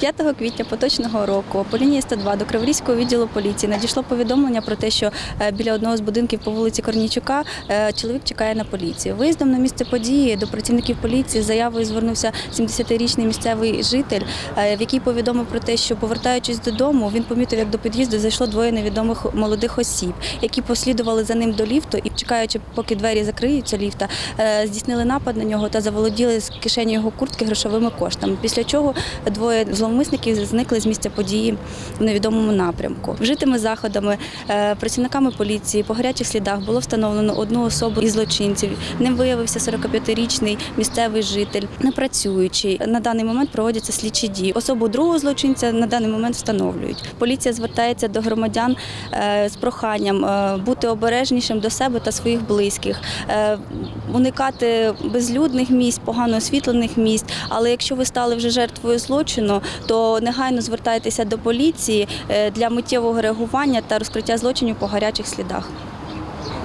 5 квітня поточного року по лінії 102 до Криворізького відділу поліції надійшло повідомлення про те, що е, біля одного з будинків по вулиці Корнійчука е, чоловік чекає на поліцію. Виїздом на місце події до працівників поліції заявою звернувся 70-річний місцевий житель, е, в який повідомив про те, що повертаючись додому, він помітив, як до під'їзду зайшло двоє невідомих молодих осіб, які послідували за ним до ліфту і, чекаючи, поки двері закриються ліфта, здійснили напад на нього та заволоділи з кишені його куртки грошовими коштами. Після чого двоє зловмисників зникли з місця події в невідомому напрямку. Вжитими заходами е, працівниками поліції по гарячих слідах було встановлено одну особу із злочинців. Ним виявився 45-річний місцевий житель, непрацюючий. На даний момент проводяться слідчі дії. Особу другого злочинця на даний момент встановлюють. Поліція звертається до громадян е, з проханням е, бути обережнішим до себе та своїх близьких, уникати безлюдних місць, погано освітлених місць. Але якщо ви стали вже жертвою злочину, то негайно звертайтеся до поліції е, для миттєвого реагування та розкриття злочинів по гарячих слідах.